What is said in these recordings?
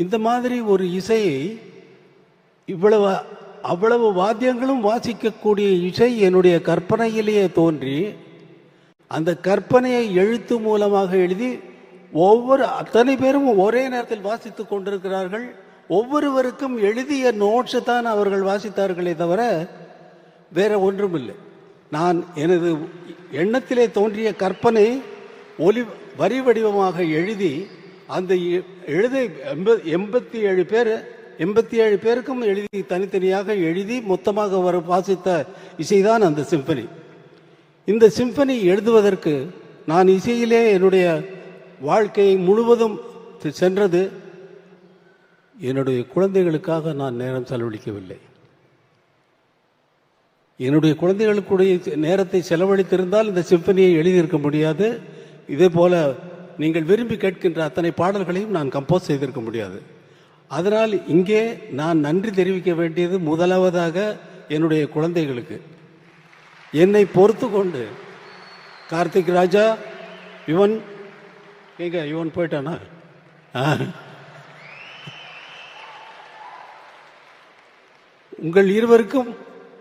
இந்த மாதிரி ஒரு இசையை இவ்வளவு அவ்வளவு வாத்தியங்களும் வாசிக்கக்கூடிய இசை என்னுடைய கற்பனையிலேயே தோன்றி அந்த கற்பனையை எழுத்து மூலமாக எழுதி ஒவ்வொரு அத்தனை பேரும் ஒரே நேரத்தில் வாசித்துக் கொண்டிருக்கிறார்கள். ஒவ்வொருவருக்கும் எழுதிய நோட்ஸை தான் அவர்கள் வாசித்தார்களே தவிர வேற ஒன்றும் இல்லை நான் எனது எண்ணத்திலே தோன்றிய கற்பனை ஒலி வரி வடிவமாக எழுதி அந்த எ- எழுத எண்ப- எண்பத்தி ஏழு பேர் எண்பத்தி ஏழு பேருக்கும் எழுதி தனித்தனியாக எழுதி மொத்தமாக வர வாசித்த இசைதான் அந்த சிம்பனி. இந்த சிம்பனி எழுதுவதற்கு நான் இசையிலே என்னுடைய வாழ்க்கையை முழுவதும் செ- சென்றது. என்னுடைய குழந்தைகளுக்காக நான் நேரம் செலவழிக்கவில்லை. என்னுடைய குழந்தைகளுக்குடைய நேரத்தை செலவழித்திருந்தால் இந்த சிம்பனியை எழுதியிருக்க முடியாது. இதே போல நீங்கள் விரும்பி கேட்கின்ற அத்தனை பாடல்களையும் நான் கம்போஸ் செய்திருக்க முடியாது. அதனால் இங்கே நான் நன்றி தெரிவிக்க வேண்டியது முதலாவதாக என்னுடைய குழந்தைகளுக்கு. என்னை பொறுத்து கொண்டு கார்த்திக் ராஜா யுவன் எங்க யுவன் போயிட்டானா? உங்கள் இருவருக்கும்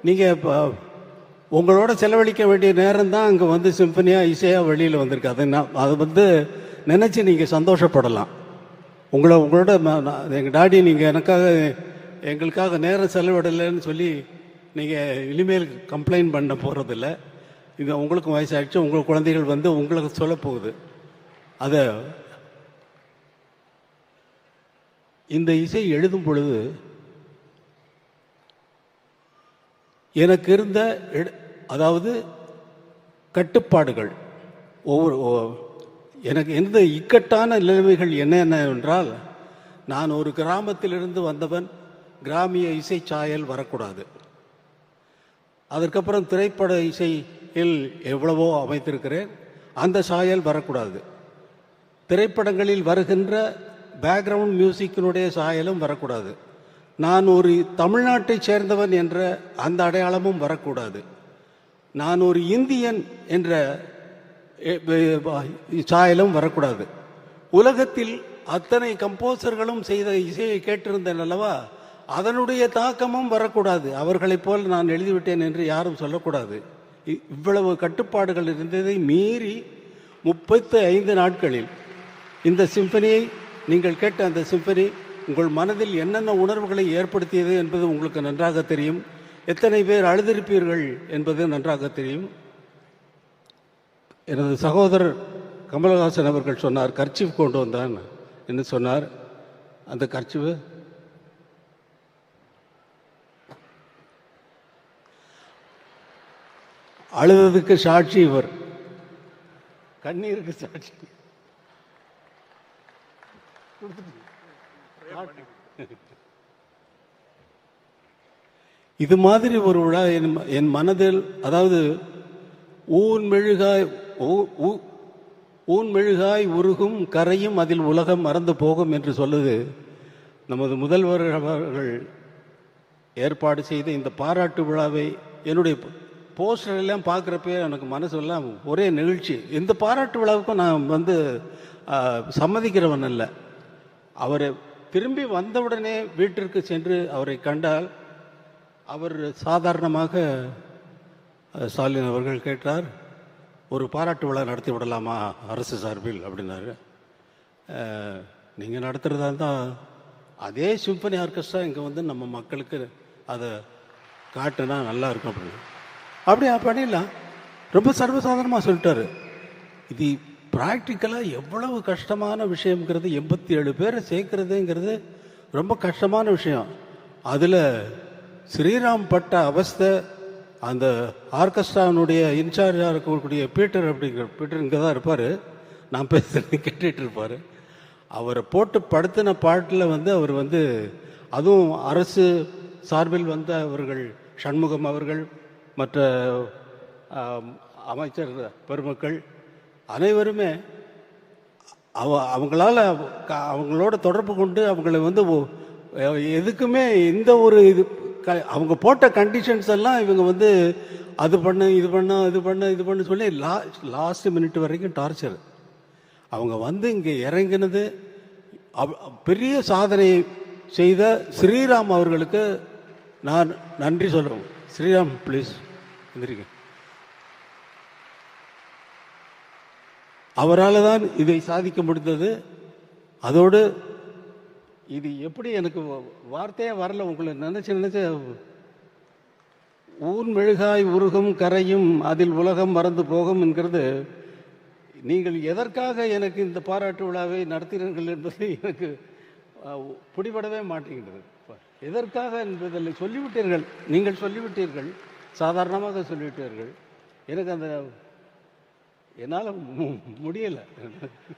நீங்கள் உங்களோட செலவழிக்க வேண்டிய நேரம் தான் அங்கே வந்து சிம்பனியாக இசையாக வெளியில் வந்திருக்கு. அதை நான் அது வந்து நினச்சி நீங்கள் சந்தோஷப்படலாம். உங்களை உங்களோட நான் எங்கள் டாடி நீங்கள் எனக்காக எங்களுக்காக நேரம் செலவிடலைன்னு சொல்லி நீங்கள் இனிமேல் கம்ப்ளைண்ட் பண்ண போகிறதில்ல இது உங்களுக்கும் வயசாகிடுச்சு உங்கள் குழந்தைகள் வந்து உங்களுக்கு சொல்ல போகுது. அதை இந்த இசை எழுதும் பொழுது எனக்கு இருந்த அதாவது கட்டுப்பாடுகள் ஒவ்வொரு எனக்கு எந்த இக்கட்டான நிலைமைகள் என்னென்ன என்றால் நான் ஒரு கிராமத்திலிருந்து வந்தவன் கிராமிய இசை சாயல் வரக்கூடாது. அதற்கப்புறம் திரைப்பட இசையில் எவ்வளவோ அமைத்திருக்கிறேன் அந்த சாயல் வரக்கூடாது. திரைப்படங்களில் வருகின்ற பேக்ரவுண்ட் மியூசிக்கினுடைய சாயலும் வரக்கூடாது. நான் ஒரு தமிழ்நாட்டைச் சேர்ந்தவன் என்ற அந்த அடையாளமும் வரக்கூடாது. நான் ஒரு இந்தியன் என்ற சாயலும் வரக்கூடாது. உலகத்தில் அத்தனை கம்போசர்களும் செய்த இசையை கேட்டிருந்தேன் அல்லவா? அதனுடைய தாக்கமும் வரக்கூடாது. அவர்களைப் போல் நான் எழுதிவிட்டேன் என்று யாரும் சொல்லக்கூடாது. இ- இவ்வளவு கட்டுப்பாடுகள் இருந்ததை மீறி முப்பத்து ஐந்து நாட்களில் இந்த சிம்பனியை நீங்கள் கேட்ட அந்த சிம்பனி உங்கள் மனதில் என்னென்ன உணர்வுகளை ஏற்படுத்தியது என்பது உங்களுக்கு நன்றாக தெரியும். எத்தனை பேர் அழுதிருப்பீர்கள் என்பது நன்றாக தெரியும். எனது சகோதரர் கமலஹாசன் அவர்கள் சொன்னார் கர்ச்சீஃப் கொண்டு வந்தான். என்று சொன்னார். அந்த கர்ச்சிவு அழுததுக்கு சாட்சி இவர். கண்ணீருக்கு சாட்சி. இது மாதிரி ஒரு விழா என் ம- என் மனதில் அதாவது ஊன் மெழுகாய் ஊ- ஊ- ஊன் மெழுகாய் உருகும் கரையும் அதில் உலகம் மறந்து போகும் என்று சொல்லுது நமது முதல்வர் அவர்கள் ஏற்பாடு செய்த இந்த பாராட்டு விழாவை என்னுடைய போஸ்டர் எல்லாம் பார்க்குறப்பே எனக்கு மனசெல்லாம் ஒரே நிகழ்ச்சி. இந்த பாராட்டு விழாவுக்கும் நான் வந்து சம்மதிக்கிறவன் அல்ல. அவர் திரும்பி வந்தவுடனே வீட்டிற்கு சென்று அவரை கண்டால் அவர் சாதாரணமாக ஸ்டாலின் அவர்கள் கேட்டார் ஒரு பாராட்டு விழா நடத்தி விடலாமா அரசு சார்பில் அப்படின்னாரு. நீங்கள் நடத்துகிறதா இருந்தால் அதே சிம்பனி ஆர்கெஸ்ட்ரா இங்கே வந்து நம்ம மக்களுக்கு அதை காட்டுனா நல்லா இருக்கும் அப்படின்னு. அப்படியா பண்ணிடலாம் ரொம்ப சர்வசாதாரணமாக சொல்லிட்டாரு. இது ப்ராக்டிக்கலாக எவ்வளவு கஷ்டமான விஷயங்கிறது எண்பத்தி ஏழு பேரை சேர்க்குறதுங்கிறது ரொம்ப கஷ்டமான விஷயம். அதில் ஸ்ரீராம் பட்ட அவஸ்தை அந்த ஆர்கெஸ்ட்ராவினுடைய இன்சார்ஜாக இருக்கக்கூடிய பீட்டர் அப்படிங்கிற பீட்டர் இங்கே தான் இருப்பார். நான் பேசுகிறேன் கேட்டுட்டு இருப்பார். அவரை போட்டு படுத்தின பாட்டில் வந்து அவர் வந்து அதுவும் அரசு சார்பில் வந்த அவர்கள் சண்முகம் அவர்கள் மற்ற அமைச்சர் பெருமக்கள் அனைவருமே அவ அவங்களால அவங்களோட தொடர்பு கொண்டு அவங்களை வந்து எதுக்குமே எந்த ஒரு இது க- அவங்க போட்ட கண்டிஷன்ஸ் எல்லாம் இவங்க வந்து அது பண்ணு இது பண்ண இது பண்ணு இது பண்ணு சொல்லி லா லாஸ்ட் மினிட் வரைக்கும் டார்ச்சர் அவங்க வந்து இங்கே இறங்கினது பெரிய சாதனை செய்த ஸ்ரீராம் அவர்களுக்கு நான் நன்றி சொல்றேன். ஸ்ரீராம் ப்ளீஸ் எந்திரிங்க. அவரால் தான் இதை சாதிக்க முடிந்தது. அதோடு இது எப்படி எனக்கு வ- வார்த்தையே வரல உங்களை நினைச்சு நினைச்சு. ஊன் மெழுகாய் உருகும் கரையும் அதில் உலகம் மறந்து போகும் என்கிறது. நீங்கள் எதற்காக எனக்கு இந்த பாராட்டு விழாவை நடத்தினீர்கள் என்பது எனக்கு பிடிபடவே மாட்டேங்கிறது எதற்காக என்பதில் சொல்லிவிட்டீர்கள் நீங்கள் சொல்லிவிட்டீர்கள் சாதாரணமாக சொல்லிவிட்டீர்கள். எனக்கு அந்த என்னால் முடியலை.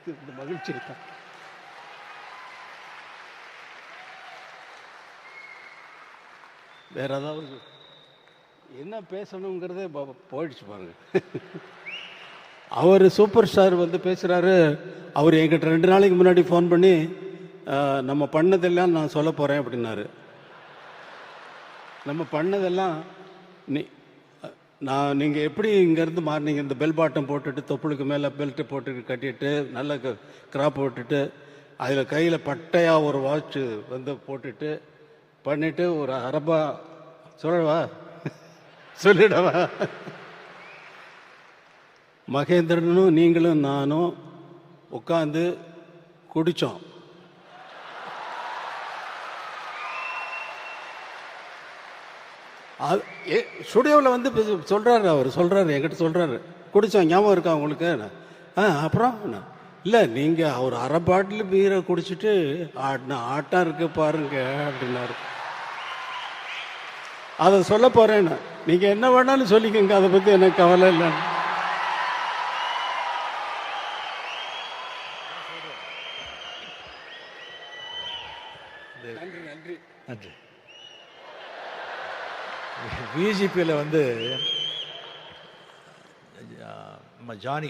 இந்த மகிழ்ச்சி தான். வேறு ஏதாவது என்ன பேசணுங்கிறதே போயிடுச்சு பாருங்க. அவர் சூப்பர் ஸ்டார் வந்து பேசுகிறாரு அவர் என்கிட்ட ரெண்டு நாளைக்கு முன்னாடி ஃபோன் பண்ணி நம்ம பண்ணதெல்லாம் நான் சொல்ல போகிறேன் அப்படின்னாரு. நம்ம பண்ணதெல்லாம் நீ நான் நீங்கள் எப்படி இங்கேருந்து மாறினீங்க? இந்த பெல் பாட்டம் போட்டுட்டு தொப்புளுக்கு மேலே பெல்ட்டு போட்டு கட்டிட்டு நல்ல கிராப் போட்டுட்டு அதில் கையில் பட்டையாக ஒரு வாட்ச் வந்து போட்டுட்டு பண்ணிட்டு ஒரு அரபா சொல்லவா? சொல்லிடவா? மகேந்திரனும் நீங்களும் நானும் உட்காந்து குடித்தோம் அது ஸ்டுடியோவில் வந்து சொல்கிறாரு அவர் சொல்கிறாரு என்கிட்ட சொல்கிறாரு குடித்தோம் ஞாபகம் இருக்கா உங்களுக்கு? ஆ அப்புறம் இல்லை நீங்கள் அவர் அரை பாட்டில் பீரை குடிச்சிட்டு ஆடின ஆட்டம் இருக்குது பாருங்க அப்படின்னாரு. அதை சொல்ல போறேன்னு நீங்க என்ன வேணாலும் சொல்லிக்கோங்க. அதை பத்தி எனக்கு கவலை இல்லை. நன்றி விஜிபியில் வந்து அஹ், நம்ம ஜானி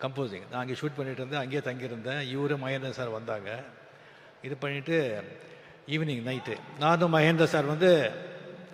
கம்போசிங் நான் அங்கே ஷூட் பண்ணிட்டு இருந்தேன். அங்கேயே தங்கியிருந்தேன். இவரு மகேந்திர சார் வந்தாங்க. இது பண்ணிவிட்டு ஈவினிங் நைட்டு நானும் மகேந்திர சார் வந்து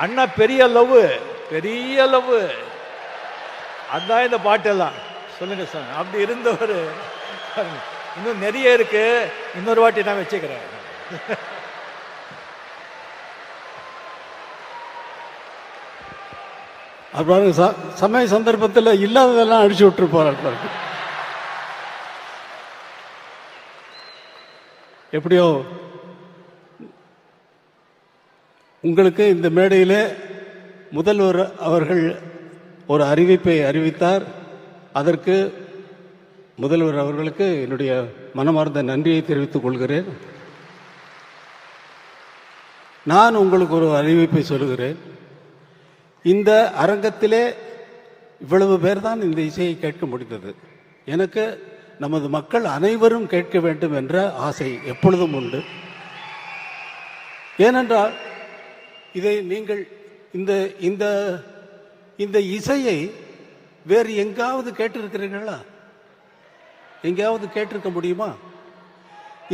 அண்ணா பெரிய லவ் பெரிய லவ். அதான் இந்த பாட்டெல்லாம். சொல்லுங்க சார் அப்படி இருந்தவர் இன்னும் நிறைய இருக்கு. இன்னொரு வாட்டி நான் வச்சுக்கிறேன். அப்புறம் ச- சமய சந்தர்ப்பத்தில் இல்லாததெல்லாம் அடிச்சு விட்டுருப்பார் எப்படியோ உங்களுக்கு இந்த மேடையில் முதல்வர் அவர்கள் ஒரு அறிவிப்பை அறிவித்தார். அதற்கு முதல்வர் அவர்களுக்கு என்னுடைய மனமார்ந்த நன்றியை தெரிவித்துக் கொள்கிறேன். நான் உங்களுக்கு ஒரு அறிவிப்பை சொல்கிறேன். இந்த அரங்கத்திலே இவ்வளவு பேர் தான் இந்த இசையை கேட்க முடிந்தது. எனக்கு நமது மக்கள் அனைவரும் கேட்க வேண்டும் என்ற ஆசை எப்பொழுதும் உண்டு. ஏனென்றால் இதை நீங்கள் இந்த இந்த இந்த இசையை வேறு எங்காவது கேட்டிருக்கிறீர்களா? எங்கேயாவது கேட்டிருக்க முடியுமா?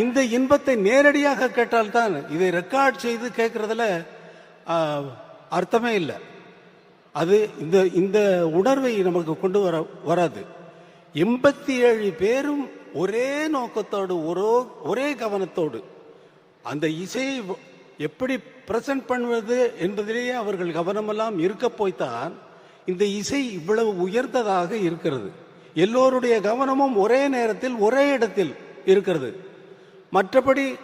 இந்த இன்பத்தை நேரடியாக கேட்டால்தான் இதை ரெக்கார்ட் செய்து கேட்கறதுல அர்த்தமே இல்லை. அது இந்த இந்த உணர்வை நமக்கு கொண்டு வர வராது. எண்பத்தி ஏழு பேரும் ஒரே நோக்கத்தோடு ஒரே ஒரே கவனத்தோடு அந்த இசையை எப்படி பிரசன்ட் பண்ணுவது என்பதிலேயே அவர்கள் கவனமெல்லாம் இருக்க போய்த்தான். இந்த இசை இவ்வளவு உயர்ந்ததாக இருக்கிறது. எல்லோருடைய கவனமும் ஒரே நேரத்தில் ஒரே இடத்தில் இருக்கிறது. மற்றபடி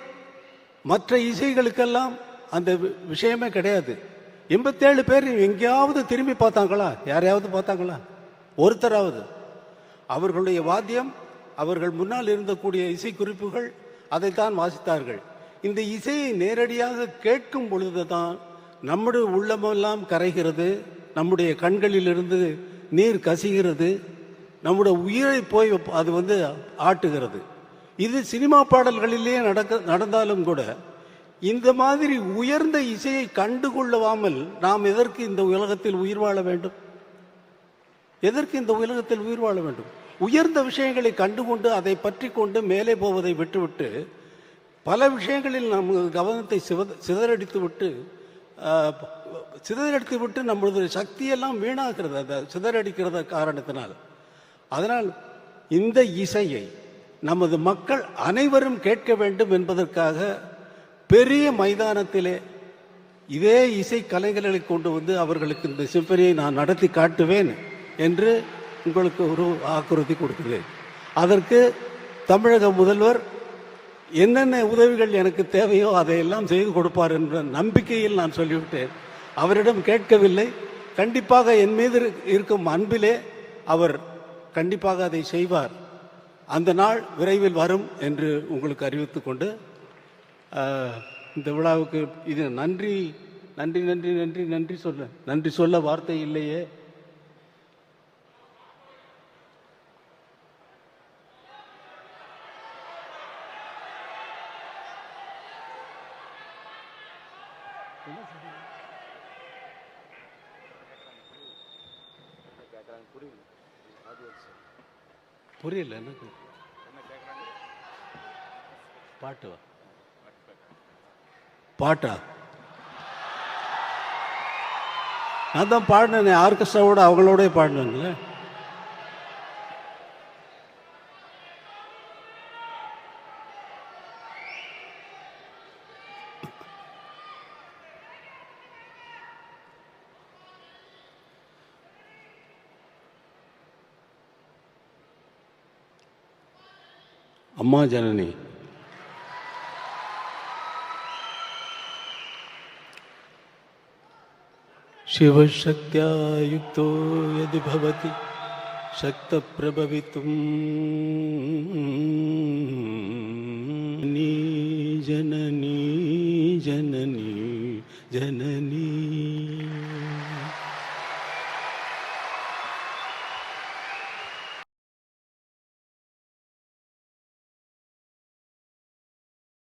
மற்ற இசைகளுக்கெல்லாம் அந்த வி- விஷயமே கிடையாது. எண்பத்தேழு பேர் எங்கேயாவது திரும்பி பார்த்தாங்களா? யாரையாவது பார்த்தாங்களா? ஒருத்தராவது. அவர்களுடைய வாத்தியம் அவர்கள் முன்னால் இருந்தக்கூடிய இசை குறிப்புகள் அதைத்தான் வாசித்தார்கள். இந்த இசையை நேரடியாக கேட்கும் பொழுதுதான் நம்முடைய உள்ளமெல்லாம் கரைகிறது நம்முடைய கண்களிலிருந்து நீர் கசிகிறது நம்முடைய உயிரை போய் அது வந்து ஆட்டுகிறது. இது சினிமா பாடல்களிலே நடக்க நடந்தாலும் கூட இந்த மாதிரி உயர்ந்த இசையை கண்டுகொள்ளவாமல் நாம் எதற்கு இந்த உலகத்தில் உயிர் வாழ வேண்டும்? எதற்கு இந்த உலகத்தில் உயிர் வாழ வேண்டும்? உயர்ந்த விஷயங்களை கண்டுகொண்டு அதை பற்றி கொண்டு மேலே போவதை விட்டுவிட்டு பல விஷயங்களில் நம் கவனத்தை சிவ- சிதறடித்து விட்டு சிதறடித்து விட்டு நம்மளது சக்தியெல்லாம் வீணாகிறது அந்த சிதறடிக்கிறத காரணத்தினால். அதனால் இந்த இசையை நமது மக்கள் அனைவரும் கேட்க வேண்டும் என்பதற்காக பெரிய மைதானத்திலே இதே இசை கலைஞர்களை கொண்டு வந்து அவர்களுக்கு இந்த சிம்பனியை நான் நடத்தி காட்டுவேன் என்று உங்களுக்கு ஒரு வாக்குறுதி கொடுக்கிறேன். அதற்கு தமிழக முதல்வர் என்னென்ன உதவிகள் எனக்கு தேவையோ அதையெல்லாம் செய்து கொடுப்பார் என்ற நம்பிக்கையில் நான் சொல்லிவிட்டேன். அவரிடம் கேட்கவில்லை. கண்டிப்பாக என் மீது இருக்கும் அன்பிலே அவர் கண்டிப்பாக அதை செய்வார். அந்த நாள் விரைவில் வரும் என்று உங்களுக்கு அறிவித்துக் கொண்டு இந்த விழாவுக்கு இது நன்றி நன்றி நன்றி நன்றி நன்றி சொல்ல நன்றி சொல்ல வார்த்தை இல்லையே. புரியல. எனக்கு பாட்டு பாட்டா? நான் தான் பாடினேன் ஆர்கெஸ்ட்ராவோட அவங்களோட பாடினேன்ல अम्मा जननी। शिवशक्त्या युक्तो यदि भवति शक्तप्रभवितुं जननी जननी जननी।